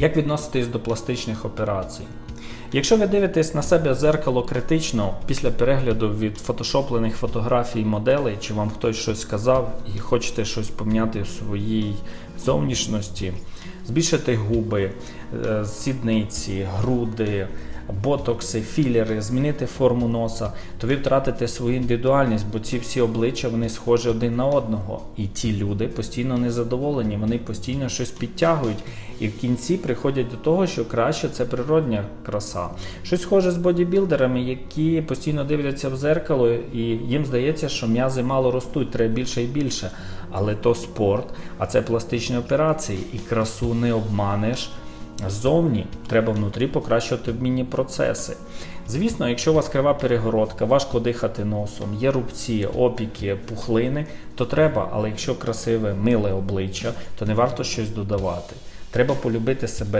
Як відноситись до пластичних операцій? Якщо ви дивитесь на себе зеркало критично після перегляду від фотошоплених фотографій моделей, чи вам хтось щось сказав і хочете щось поміняти в своїй зовнішності, збільшити губи, е, сідниці, груди, ботокси, філери, змінити форму носа, то ви втратите свою індивідуальність, бо ці всі обличчя вони схожі один на одного. І ті люди постійно незадоволені, вони постійно щось підтягують. І в кінці приходять до того, що краще це природня краса. Щось схоже з бодібілдерами, які постійно дивляться в зеркало, і їм здається, що м'язи мало ростуть, треба більше і більше. Але то спорт, а це пластичні операції, і красу не обманеш. Ззовні треба внутрі покращувати обмінні процеси. Звісно, якщо у вас крива перегородка, важко дихати носом, є рубці, опіки, пухлини, то треба, але якщо красиве, миле обличчя, то не варто щось додавати. Треба полюбити себе